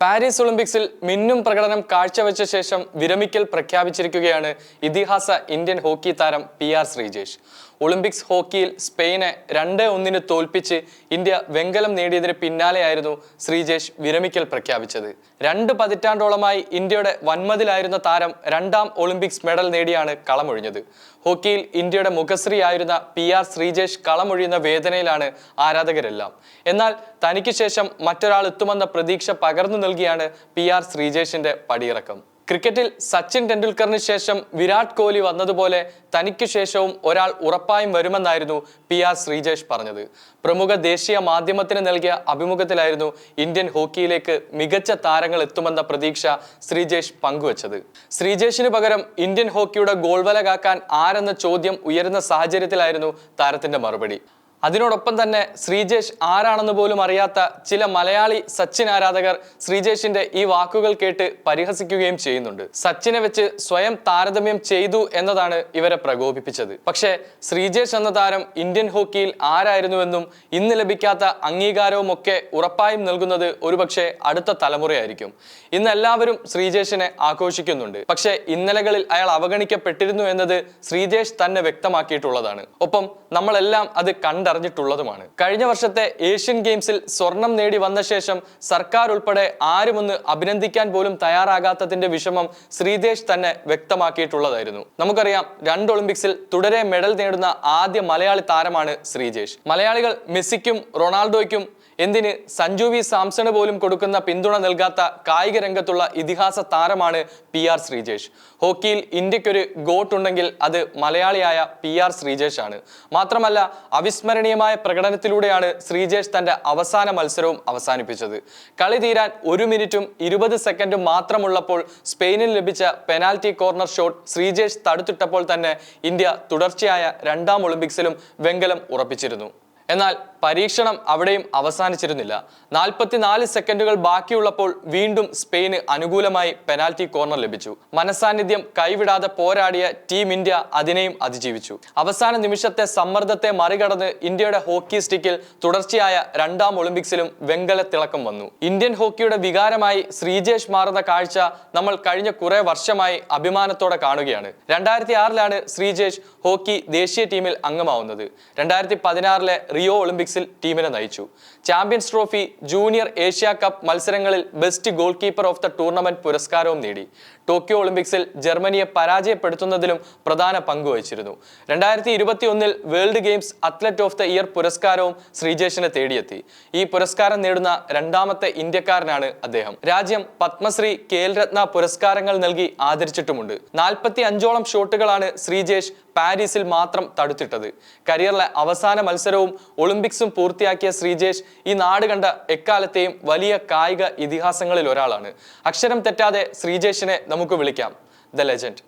Paris ഒളിമ്പിക്സിൽ മിന്നും പ്രകടനം കാഴ്ചവെച്ച ശേഷം വിരമിക്കൽ പ്രഖ്യാപിച്ചിരിക്കുകയാണ് ഇതിഹാസ ഇന്ത്യൻ ഹോക്കി താരം പി ആർ ശ്രീജേഷ്. ഒളിമ്പിക്സ് ഹോക്കിയിൽ സ്പെയിനെ രണ്ട് ഒന്നിന് തോൽപ്പിച്ച് ഇന്ത്യ വെങ്കലം നേടിയതിന് പിന്നാലെയായിരുന്നു ശ്രീജേഷ് വിരമിക്കൽ പ്രഖ്യാപിച്ചത്. രണ്ട് പതിറ്റാണ്ടോളമായി ഇന്ത്യയുടെ വൻമതിലായിരുന്ന താരം രണ്ടാം ഒളിമ്പിക്സ് മെഡൽ നേടിയാണ് കളമൊഴിഞ്ഞത്. ഹോക്കിയിൽ ഇന്ത്യയുടെ മുഖശ്രീയായിരുന്ന പി ആർ ശ്രീജേഷ് കളമൊഴിയുന്ന വേദനയിലാണ് ആരാധകരെല്ലാം. എന്നാൽ തനിക്ക് ശേഷം മറ്റൊരാൾ എത്തുമെന്ന പ്രതീക്ഷ പകർന്നു നൽകിയാണ് പി ആർ ശ്രീജേഷിന്റെ പടിയിറക്കം. ക്രിക്കറ്റിൽ സച്ചിൻ ടെണ്ടുൽക്കറിന് ശേഷം വിരാട് കോഹ്ലി വന്നതുപോലെ തനിക്ക് ശേഷവും ഒരാൾ ഉറപ്പായും വരുമെന്നായിരുന്നു പി ആർ ശ്രീജേഷ് പറഞ്ഞത്. പ്രമുഖ ദേശീയ മാധ്യമത്തിന് നൽകിയ അഭിമുഖത്തിലായിരുന്നു ഇന്ത്യൻ ഹോക്കിയിലേക്ക് മികച്ച താരങ്ങൾ എത്തുമെന്ന പ്രതീക്ഷ ശ്രീജേഷ് പങ്കുവച്ചത്. ശ്രീജേഷിന് പകരം ഇന്ത്യൻ ഹോക്കിയുടെ ഗോൾവല കാക്കാൻ ആരെന്ന ചോദ്യം ഉയരുന്ന സാഹചര്യത്തിലായിരുന്നു താരത്തിന്റെ മറുപടി. അതിനോടൊപ്പം തന്നെ ശ്രീജേഷ് ആരാണെന്ന് പോലും അറിയാത്ത ചില മലയാളി സച്ചിൻ ആരാധകർ ശ്രീജേഷിന്റെ ഈ വാക്കുകൾ കേട്ട് പരിഹസിക്കുകയും ചെയ്യുന്നുണ്ട്. സച്ചിനെ വെച്ച് സ്വയം താരതമ്യം ചെയ്തു എന്നതാണ് ഇവരെ പ്രകോപിപ്പിച്ചത്. പക്ഷേ ശ്രീജേഷ് എന്ന താരം ഇന്ത്യൻ ഹോക്കിയിൽ ആരായിരുന്നുവെന്നും ഇന്ന് ലഭിക്കാത്ത അംഗീകാരവും ഒക്കെ ഉറപ്പായും നൽകുന്നത് ഒരുപക്ഷെ അടുത്ത തലമുറയായിരിക്കും. ഇന്ന് എല്ലാവരും ശ്രീജേഷിനെ ആഘോഷിക്കുന്നുണ്ട്. പക്ഷേ ഇന്നലകളിൽ അയാൾ അവഗണിക്കപ്പെട്ടിരുന്നു എന്നത് ശ്രീജേഷ് തന്നെ വ്യക്തമാക്കിയിട്ടുള്ളതാണ്. ഒപ്പം നമ്മളെല്ലാം അത് കണ്ടറിഞ്ഞിട്ടുള്ളതുമാണ് കഴിഞ്ഞ വർഷത്തെ ഏഷ്യൻ ഗെയിംസിൽ സ്വർണം നേടി വന്ന ശേഷം സർക്കാർ ഉൾപ്പെടെ ആരുമൊന്ന് അഭിനന്ദിക്കാൻ പോലും തയ്യാറാകാത്തതിന്റെ വിഷമം ശ്രീദേശ് തന്നെ വ്യക്തമാക്കിയിട്ടുള്ളതായിരുന്നു. നമുക്കറിയാം രണ്ട് ഒളിമ്പിക്സിൽ തുടരെ മെഡൽ നേടുന്ന ആദ്യ മലയാളി താരമാണ് ശ്രീജേഷ് മലയാളികൾ മെസ്സിക്കും റൊണാൾഡോയ്ക്കും എന്തിന് സഞ്ജു വി സാംസണ് പോലും കൊടുക്കുന്ന പിന്തുണ നൽകാത്ത കായിക രംഗത്തുള്ള ഇതിഹാസ താരമാണ് പി ആർ ശ്രീജേഷ്. ഹോക്കിയിൽ ഇന്ത്യക്കൊരു ഗോട്ട് ഉണ്ടെങ്കിൽ അത് മലയാളിയായ പി ആർ ശ്രീജേഷ് ആണ് മാത്രമല്ല അവിസ്മരണീയമായ പ്രകടനത്തിലൂടെയാണ് ശ്രീജേഷ് തന്റെ അവസാന മത്സരവും അവസാനിപ്പിച്ചത്. കളി തീരാൻ ഒരു മിനിറ്റും ഇരുപത് സെക്കൻഡും മാത്രമുള്ളപ്പോൾ സ്പെയിനിൽ ലഭിച്ച പെനാൽറ്റി കോർണർ ഷോട്ട് ശ്രീജേഷ് തടുത്തിട്ടപ്പോൾ തന്നെ ഇന്ത്യ തുടർച്ചയായ രണ്ടാം ഒളിമ്പിക്സിലും വെങ്കലം ഉറപ്പിച്ചിരുന്നു. എന്നാൽ പരീക്ഷണം അവിടെയും അവസാനിച്ചിരുന്നില്ല. നാൽപ്പത്തിനാല് സെക്കൻഡുകൾ ബാക്കിയുള്ളപ്പോൾ വീണ്ടും സ്പെയിന് അനുകൂലമായി പെനാൽറ്റി കോർണർ ലഭിച്ചു. മനസാന്നിധ്യം കൈവിടാതെ പോരാടിയ ടീം ഇന്ത്യ അതിനെയും അതിജീവിച്ചു. അവസാന നിമിഷത്തെ സമ്മർദ്ദത്തെ മറികടന്ന് ഇന്ത്യയുടെ ഹോക്കി സ്റ്റിക്കിൽ തുടർച്ചയായ രണ്ടാം ഒളിമ്പിക്സിലും വെങ്കല തിളക്കം വന്നു. ഇന്ത്യൻ ഹോക്കിയുടെ വികാരമായി ശ്രീജേഷ് മാറുന്ന കാഴ്ച നമ്മൾ കഴിഞ്ഞ കുറെ വർഷമായി അഭിമാനത്തോടെ കാണുകയാണ്. രണ്ടായിരത്തി ആറിലാണ് ശ്രീജേഷ് ഹോക്കി ദേശീയ ടീമിൽ അംഗമാവുന്നത്. രണ്ടായിരത്തി പതിനാറിലെ റിയോ ഒളിമ്പിക്സിൽ ടീമിനെ നയിച്ചു. Champions Trophy junior Asia cup മത്സരങ്ങളിൽ best goalkeeper of the tournament പുരസ്കാരവും നേടി. ടോക്കിയോ ഒളിമ്പിക്സിൽ ജർമ്മനിയെ പരാജയപ്പെടുത്തുന്നതിലും പ്രധാന പങ്ക് വഹിച്ചിരുന്നു. രണ്ടായിരത്തി ഇരുപത്തി ഒന്നിൽ World Games athlete of the year പുരസ്കാരവും ശ്രീജേഷിനെ തേടിയെത്തി. ഈ പുരസ്കാരം നേടുന്ന രണ്ടാമത്തെ ഇന്ത്യക്കാരനാണ് അദ്ദേഹം. രാജ്യം പത്മശ്രീ കേൽ രത്ന പുരസ്കാരങ്ങൾ നൽകി ആദരിച്ചിട്ടുമുണ്ട്. നാൽപ്പത്തി അഞ്ചോളം ഷോട്ടുകളാണ് ശ്രീജേഷ് പാരീസിൽ മാത്രം തടുത്തിട്ടത്. കരിയറിലെ അവസാന മത്സരവും ഒളിമ്പിക്സും പൂർത്തിയാക്കിയ ശ്രീജേഷ് ഈ നാട് കണ്ട എക്കാലത്തെയും വലിയ കായിക ഇതിഹാസങ്ങളിൽ ഒരാളാണ്. അക്ഷരം തെറ്റാതെ ശ്രീജേഷിനെ നമുക്ക് വിളിക്കാം. The legend.